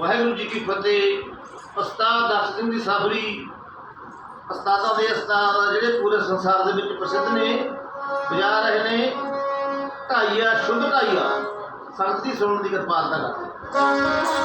ਵਾਹਿਗੁਰੂ ਜੀ ਕੀ ਫਤਿਹ। ਉਸਤਾਦ ਦਰਸ਼ਨ ਸਿੰਘ ਦੀ ਸਾਬਰੀ। ਉਸਤਾਦਾਂ ਦੇ ਉਸਤਾਦ ਜਿਹੜੇ ਪੂਰੇ ਸੰਸਾਰ ਦੇ ਵਿੱਚ ਪ੍ਰਸਿੱਧ ਨੇ, ਵਜਾ ਰਹੇ ਨੇ। ਢਾਈਆ, ਸ਼ੁੱਧ ਢਾਈਆ। ਸੰਗਤੀ ਸੁਣਨ ਦੀ ਕਿਰਪਾਲਤਾ ਕਰਦੇ